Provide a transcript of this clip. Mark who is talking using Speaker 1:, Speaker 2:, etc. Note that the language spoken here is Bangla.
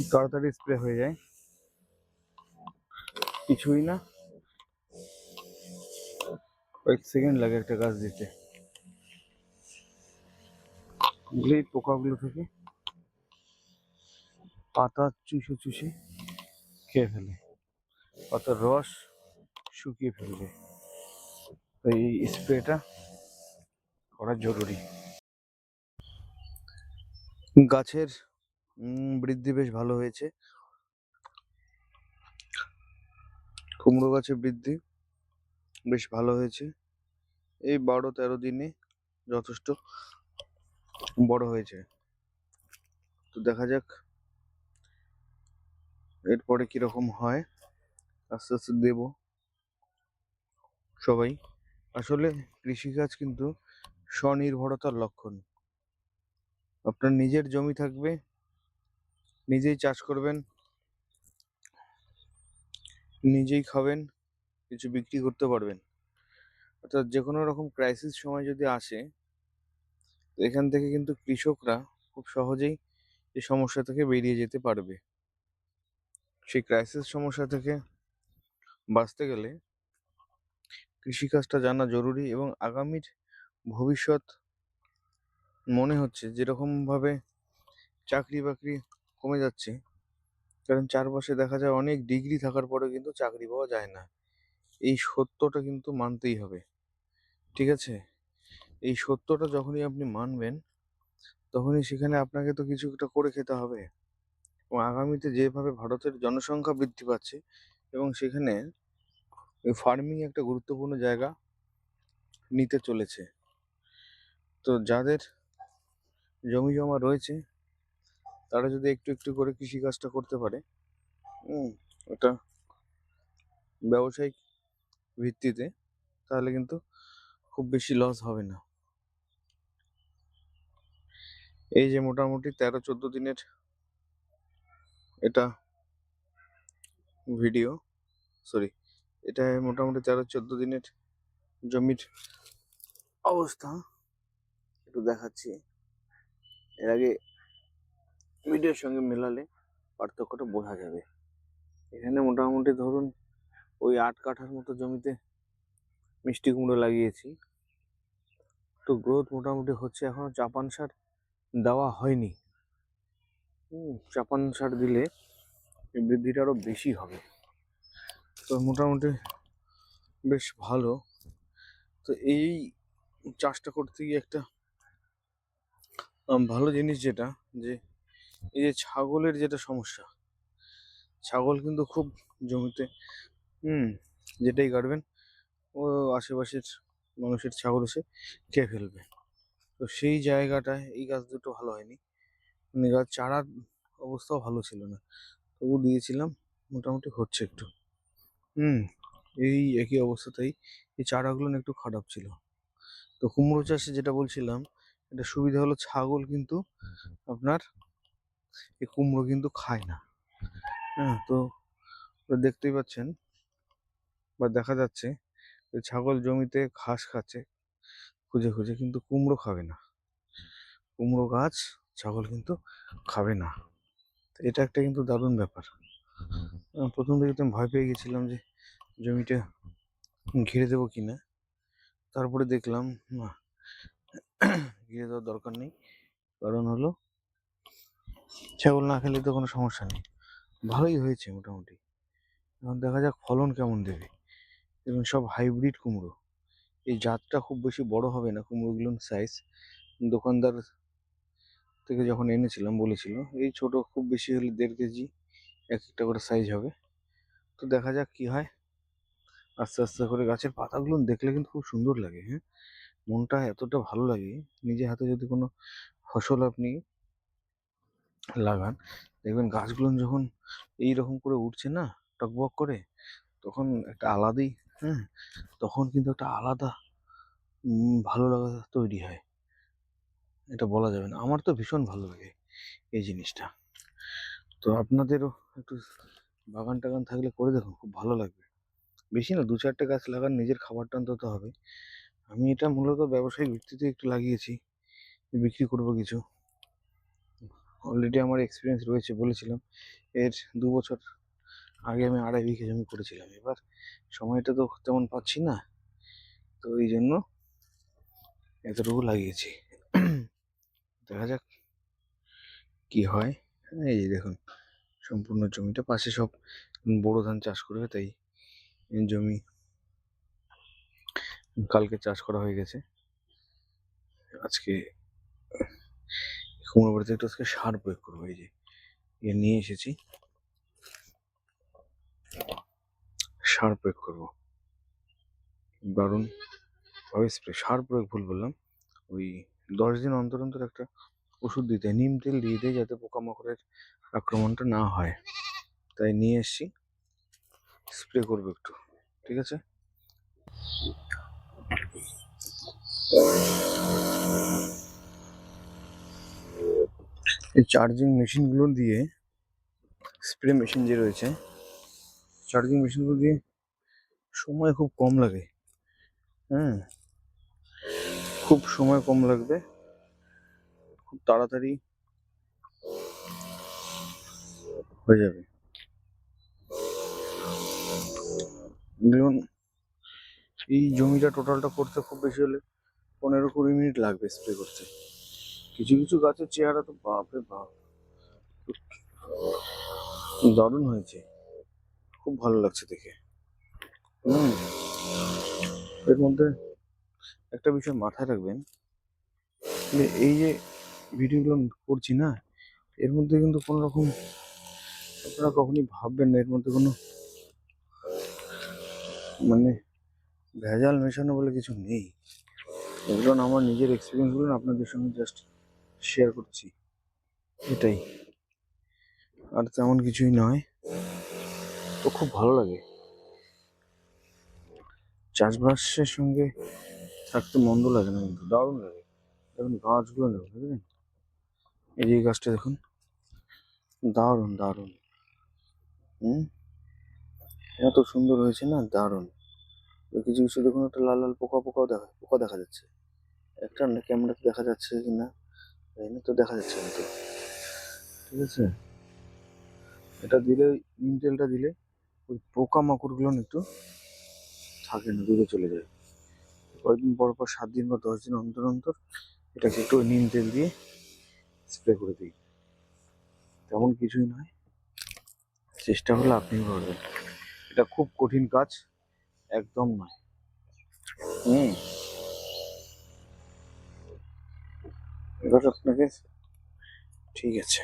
Speaker 1: খুব তাড়াতাড়ি স্প্রে হয়ে যায়। কিছুই না। কয়েক সেকেন্ড লাগে একটা গাছ দিতে। পোকাগুলো থেকে পাতা চুষে চুষে খেয়ে ফেলে। পাতার রস শুকিয়ে ফেলবে তো এই স্প্রেটা করা জরুরি। গাছের বৃদ্ধি বেশ ভালো হয়েছে। কুমড়ো গাছের বৃদ্ধি বেশ ভালো হয়েছে। এই বারো তেরো দিনে যথেষ্ট বড় হয়েছে। তো দেখা যাক এরপরে কীরকম হয়। আস্তে আস্তে দেব সবাই। আসলে কৃষিকাজ কিন্তু স্বনির্ভরতার লক্ষণ। আপনার নিজের জমি থাকবে নিজেই চাষ করবেন। নিজেই খাবেন, কিছু বিক্রি করতে পারবেন। অর্থাৎ যে কোনো রকম ক্রাইসিস সময় যদি আসে এখান থেকে কিন্তু কৃষকরা খুব সহজেই এই সমস্যা থেকে বেরিয়ে যেতে পারবে। সেই ক্রাইসিস সমস্যা থেকে বাঁচতে গেলে কৃষিকাজটা জানা জরুরি এবং আগামীর ভবিষ্যৎ মনে হচ্ছে যেরকমভাবে চাকরি বাকরি কমে যাচ্ছে। কারণ চারপাশে দেখা যায় অনেক ডিগ্রি থাকার পরেও কিন্তু চাকরি পাওয়া যায় না। এই সত্যটা কিন্তু মানতেই হবে। ঠিক আছে? এই সত্যটা যখনই আপনি মানবেন, তখনই সেখানে আপনাকে তো কিছু একটা করে খেতে হবে। এবং আগামীতে যেভাবে ভারতের জনসংখ্যা বৃদ্ধি পাচ্ছে এবং সেখানে ফার্মিং একটা গুরুত্বপূর্ণ জায়গা নিতে চলেছে। তো যাদের জমি জমা রয়েছে তারা যদি একটু একটু করে কৃষিকাজটা করতে পারে, হুম ব্যবসায়িক ভিত্তিতে, তাহলে কিন্তু খুব বেশি লস হবে না। এই যে মোটামুটি তেরো, চোদ্দ দিনের এটা ভিডিও সরি এটা মোটামুটি তেরো, চোদ্দ দিনের জমির অবস্থা, একটু দেখাচ্ছি। এর আগে ভিডিওর সঙ্গে মেলালে পার্থক্যটা বোঝা যাবে। এখানে মোটামুটি ধরুন ওই আট কাঠার মতো জমিতে মিষ্টি কুমড়ো লাগিয়েছি। তো গ্রোথ মোটামুটি হচ্ছে এখনও চাপান সার দেওয়া হয়নি। চাপান সার দিলে বৃদ্ধিটা আরও বেশি হবে। তো মোটামুটি বেশ ভালো। তো এই চাষটা করতে গিয়ে একটা ভালো জিনিস যেটা যে এই যে ছাগলের যেটা সমস্যা, ছাগল কিন্তু খুব জমিতে, হুম, যেটাই কাটবেন, ও আশেপাশের মানুষের ছাগল এসে খেয়ে ফেলবে। তো সেই জায়গাটায় এই গাছ দুটো ভালো হয়নি। মানে গাছ চারার অবস্থাও ভালো ছিল না। তবু দিয়েছিলাম, মোটামুটি হচ্ছে একটু। হুম, এই একই অবস্থাতেই এই চারাগুলো একটু খারাপ ছিল। তো কুমড়ো চাষে যেটা বলছিলাম, এটা সুবিধা হলো ছাগল কিন্তু আপনার এই কুমড়ো কিন্তু খায় না। হ্যাঁ তো দেখতেই পাচ্ছেন বা দেখা যাচ্ছে ছাগল জমিতে ঘাস খাচ্ছে, খুঁজে খুঁজে কিন্তু কুমড়ো খাবে না। কুমড়ো গাছ ছাগল কিন্তু খাবে না। এটা একটা কিন্তু দারুণ ব্যাপার। প্রথম দিকে তো ভয় পেয়ে গেছিলাম যে জমিটা ঘিরে দেবো কি না তারপরে দেখলাম, না, ঘিরে দেওয়ার দরকার নেই। কারণ হলো ছাগল না খেলে তো কোনো সমস্যা নেই। ভালোই হয়েছে মোটামুটি। এখন দেখা যাক ফলন কেমন দেবে। এবং সব হাইব্রিড কুমড়ো। এই জাতটা খুব বেশি বড় হবে না, কুমড়োগুলোর সাইজ দোকানদার থেকে যখন এনেছিলাম, বলেছিল, এই ছোট খুব বেশি হলে দেড় কেজি এক একটা করে সাইজ হবে। তো দেখা যাক কি হয়। আস্তে আস্তে করে গাছের পাতাগুলো দেখলে কিন্তু খুব সুন্দর লাগে হ্যাঁ? মনটা এতটা ভালো লাগে, নিজে হাতে যদি কোনো ফসল আপনি লাগান। দেখবেন গাছগুলো যখন এই রকম করে উঠছে না, টকবক করে, তখন একটা আলাদাই হ্যাঁ তখন কিন্তু একটা আলাদা ভালো লাগা তৈরি হয়। এটা বলা যাবে না। আমার তো ভীষণ ভালো লাগে এই জিনিসটা। তো আপনাদেরও একটু বাগান টাগান থাকলে করে দেখুন, খুব ভালো লাগবে। বেশি না দু চারটে গাছ লাগান, নিজের খাবারটা অন্তত হবে। আমি এটা মূলত ব্যবসায়িক ভিত্তিতে একটু লাগিয়েছি, বিক্রি করব কিছু। অলরেডি আমার এক্সপিরিয়েন্স রয়েছে, বলেছিলাম। এর দু বছর আগে আমি আড়াই বিঘে জমি করেছিলাম। এবার সময়টা তো তেমন পাচ্ছি না, তো এই জন্য এতটুকু লাগিয়েছি। দেখা যাক কি হয়। এই যে দেখুন, সম্পূর্ণ জমিটা, পাশে সব বোরো ধান চাষ করবে তাই জমি কালকে চাষ করা হয়ে গেছে। আজকে কুমড়ো বাড়িতে একটু আজকে সার প্রয়োগ করব, এই যে ইয়ে নিয়ে এসেছি। সার প্রয়োগ করব। দারুণ ভাবে স্প্রে সার প্রয়োগ ভুল বললাম। ওই দশ দিন অন্তর অন্তর একটা ওষুধ দিতে নিম তেল দিয়ে দেয় যাতে পোকামাকড়ের আক্রমণটা না হয়। তাই নিয়ে এসছি। স্প্রে করব একটু, ঠিক আছে? এই চার্জিং মেশিনগুলো দিয়ে স্প্রে মেশিন যে রয়েছে চার্জিং মেশিনগুলো দিয়ে সময় খুব কম লাগে। হ্যাঁ খুব সময় কম লাগবে। খুব তাড়াতাড়ি হয়ে যাবে। দেখুন, এই জমিটা টোটালটা করতে খুব বেশি হলে পনেরো কুড়ি মিনিট লাগবে স্প্রে করতে। কিছু কিছু গাছের চেহারা তো বাপরে বাপ। দারুণ হয়েছে। খুব ভালো লাগছে দেখে। এর মধ্যে একটা বিষয় মাথায় রাখবেন যে এই যে ভিডিওগুলো করছি না, এর মধ্যে কিন্তু কোনো রকম আপনারা কখনই ভাববেন না, এর মধ্যে কোনো মানে ভেজাল মেশানো বলে কিছু নেই। এগুলো আমার নিজের এক্সপিরিয়েন্সগুলো আপনাদের সঙ্গে জাস্ট শেয়ার করছি। এটাই। আর তেমন কিছুই নয়। তো খুব ভালো লাগে। চাষবাসের সঙ্গে থাকতে মন্দ লাগে না কিন্তু দারুণ লাগে। দেখুন গাছগুলো দেখুন বুঝলেন? এই যে গাছটা দেখুন। দারুণ দারুণ। হুম? এত সুন্দর হয়েছে না? দারুণ। কিছু কিছু দেখুন একটা লাল লাল পোকা পোকাও দেখা পোকা দেখা যাচ্ছে। একটা ক্যামেরাতে দেখা যাচ্ছে কি না? জানি না? তো দেখা যাচ্ছে না তো ঠিক আছে? এটা দিলে নিম তেলটা দিলে ওই পোকা মাকড়গুলো একটু থাকে না, দূরে চলে যায়। কয়েকদিন পর পর, সাত দিন বা দশ দিন অন্তর অন্তর এটাকে একটু নিম তেল দিয়ে স্প্রে করে দিই। তেমন কিছুই নয়। চেষ্টা করলে আপনি পারবেন। এটা খুব কঠিন কাজ, একদম নয়। হুম। এবার আপনাকে ঠিক আছে।